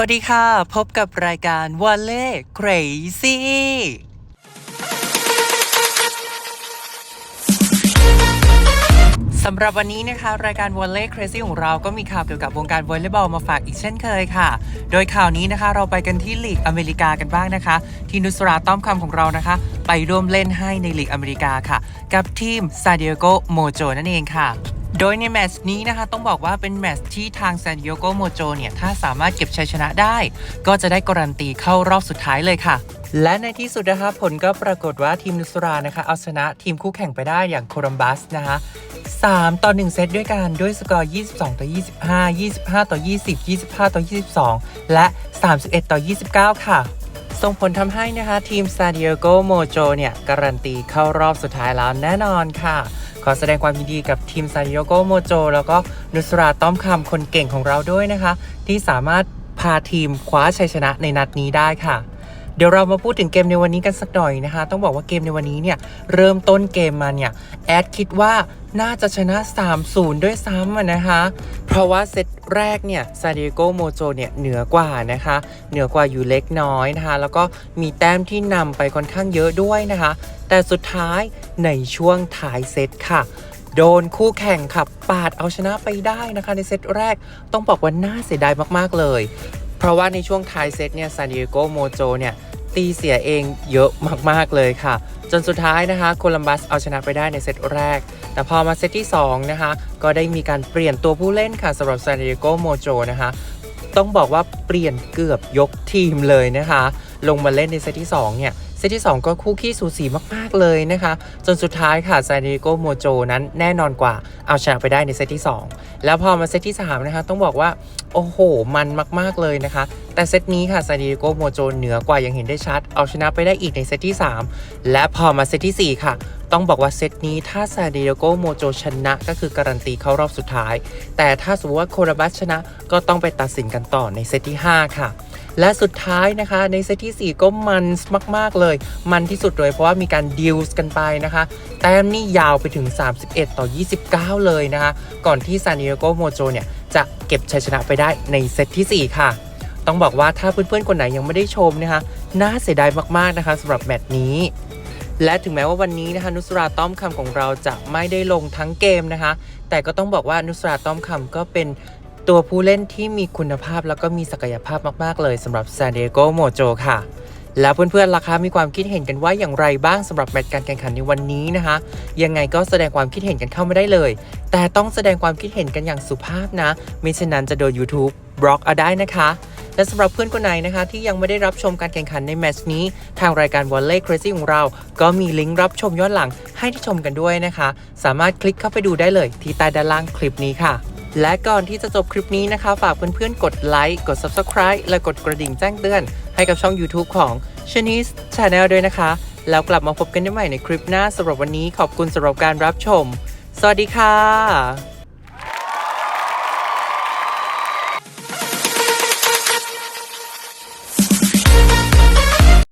วัสดีค่ะ พบกับรายการวอลเล่ครซี่สำหรับวันนี้นะคะ รายการวอลเล่ครซี่ของเราก็มีข่าวเกี่ยวกับวงการวอลเลย์บอลมาฝากอีกเช่นเคยค่ะ โดยข่าวนี้นะคะเราไปกันที่ลีกอเมริกากันบ้างนะคะ ที่นุสราต้อมคำของเรานะคะ ไปร่วมเล่นให้ในลีกอเมริกาค่ะ กับทีมซาดิโอโกโมโจนั่นเองค่ะ โดยในแมตช์นี้นะคะต้องบอกว่าเป็นแมตช์ที่ทางซานดิเอโกโมโจเนี่ย ถ้าสามารถเก็บชัยชนะได้ ก็จะได้การันตีเข้ารอบสุดท้ายเลยค่ะ และในที่สุดนะคะผลก็ปรากฏว่าทีมนุสรานะคะ เอาชนะทีมคู่แข่งไปได้อย่างโคลัมบัสนะคะ3 ต่อ 1 เซตด้วยกันด้วยสกอร์ 22 ต่อ 25 25 ต่อ 20 25 ต่อ 22 และ 31 ต่อ 29 ค่ะ ส่งผลทำให้นะคะทีมซาดิเอโกโมโจเนี่ย การันตีเข้ารอบสุดท้ายแล้วแน่นอนค่ะ ขอแสดงความยินดีกับทีมซาดิโอโกโมโจแล้วก็นุสราต้อมคำคนเก่งของเราด้วยนะคะ ที่สามารถพาทีมคว้าชัยชนะในนัดนี้ได้ค่ะ เดี๋ยวเรามาพูดถึงเกมในวันนี้กันสักหน่อยนะคะ ต้องบอกว่าเกมในวันนี้เนี่ยเริ่มต้นเกมมาเนี่ยแอดคิดว่าน่าจะชนะ 3-0 ด้วยซ้ำอะนะคะ เพราะว่าเซตแรกเนี่ยซาดิโกโมโจเนี่ยเหนือกว่านะคะ เหนือกว่าอยู่เล็กน้อยนะคะ แล้วก็มีแต้มที่นำไปค่อนข้างเยอะด้วยนะคะ แต่สุดท้ายในช่วงท้ายเซตค่ะโดนคู่แข่งขับปาดเอาชนะไปได้นะคะ ในเซตแรกต้องบอกว่าน่าเสียดายมาก ๆ เลย เพราะว่าในช่วงท้ายเซตเนี่ยซานดิเอโกโมโจเนี่ย ตีเสียเองเยอะมาก ๆ เลยค่ะ จนสุดท้ายนะคะโคลัมบัสเอาชนะไปได้ในเซตแรก แต่พอมาเซตที่ 2 นะคะ ก็ได้มีการเปลี่ยนตัวผู้เล่นค่ะสำหรับซานดิเอโกโมโจนะคะต้องบอกว่าเปลี่ยนเกือบยกทีมเลยนะคะ ลงมาเล่นในเซตที่ 2 เนี่ย เซตที่ 2 ก็คู่ขี้สูสีมากๆเลยนะคะ จนสุดท้ายค่ะซานดิเอโกโมโจนั้นแน่นอนกว่าเอาชนะไปได้ในเซตที่ 2 แล้วพอมาเซตที่ 3 นะคะ ต้องบอกว่า โอ้โห มันมากๆเลยนะคะ แต่เซตนี้ค่ะซานดิเอโกโมโจเหนือกว่ายังเห็นได้ชัด เอาชนะไปได้อีกในเซตที่ 3 และพอมาเซตที่ 4 ค่ะต้องบอกว่าเซตนี้ถ้าซานดิเอโกโมโจชนะก็คือการันตีเข้ารอบสุดท้าย แต่ถ้าสมมติว่าโคราบัสชนะก็ต้องไปตัดสินกันต่อในเซตที่ 5 ค่ะ และสุดท้ายนะคะ ในเซตที่ 4 ก็มันมาก ๆ เลย มันที่สุดเลยเพราะว่ามีการดิวส์กันไปนะคะ แต้มนี่ยาวไปถึง 31 ต่อ 29 เลยนะคะ ก่อนที่ซานดิเอโกโมโจเนี่ย จะเก็บชัยชนะไปได้ในเซตที่ 4 ค่ะ ต้องบอกว่าถ้าเพื่อนๆ คนไหนยังไม่ได้ชมนะคะ น่าเสียดายมากๆนะคะสำหรับแมตช์นี้และถึงแม้ว่าวันนี้นะคะนุสราต้อมคำของเราจะไม่ได้ลงทั้งเกมนะคะ แต่ก็ต้องบอกว่านุสราต้อมคำก็เป็น ตัวผู้เล่นที่มีคุณภาพแล้วก็มีศักยภาพมาก ๆ เลยสำหรับซานดิเอโกโมโจค่ะ แล้วเพื่อนๆล่ะคะมีความคิดเห็นกันว่าอย่างไรบ้างสำหรับแมตช์การแข่งขันในวันนี้นะคะ ยังไงก็แสดงความคิดเห็นกันเข้ามาได้เลย แต่ต้องแสดงความคิดเห็นกันอย่างสุภาพนะไม่เช่นนั้นจะโดน YouTube บล็อกเอาได้นะคะและสำหรับเพื่อนคนไหนนะคะ ที่ยังไม่ได้รับชมการแข่งขันในแมตช์นี้ ทางรายการ Volley Crazy ของเรา ก็มีลิงก์รับชมย้อนหลังให้ที่ชมกันด้วยนะคะ สามารถคลิกเข้าไปดูได้เลยที่ใต้ด้านล่างคลิปนี้ค่ะ และก่อนที่จะจบคลิปนี้นะคะ ฝากเพื่อนๆกดไลค์กด Subscribe และกดกระดิ่งแจ้งเตือน ให้กับช่อง YouTube ของ c h i n e s e Channel ด้วยนะคะ แล้วกลับมาพบกันได้ใหม่ในคลิปหน้าสำหรับวันนี้ขอบคุณสำหรับการรับชม สวัสดีค่ะ